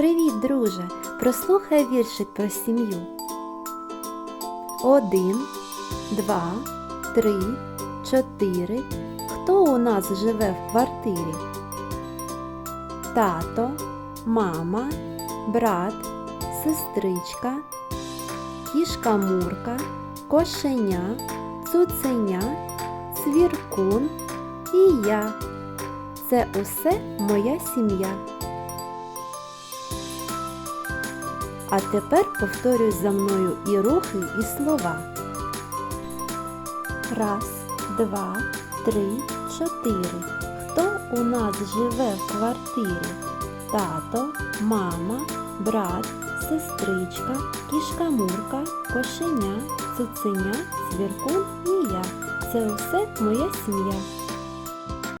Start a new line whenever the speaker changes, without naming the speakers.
Привіт, друже! Прослухай віршик про сім'ю. Один, два, три, чотири. Хто у нас живе в квартирі? Тато, мама, брат, сестричка, кішка Мурка, кошеня, цуценя, цвіркун і я. Це усе моя сім'я. А тепер повторюй за мною і рухи, і слова. Раз, два, три, чотири. Хто у нас живе в квартирі? Тато, мама, брат, сестричка, кішка Мурка, кошеня, цуценя, цвіркун і я. Це усе моя сім'я.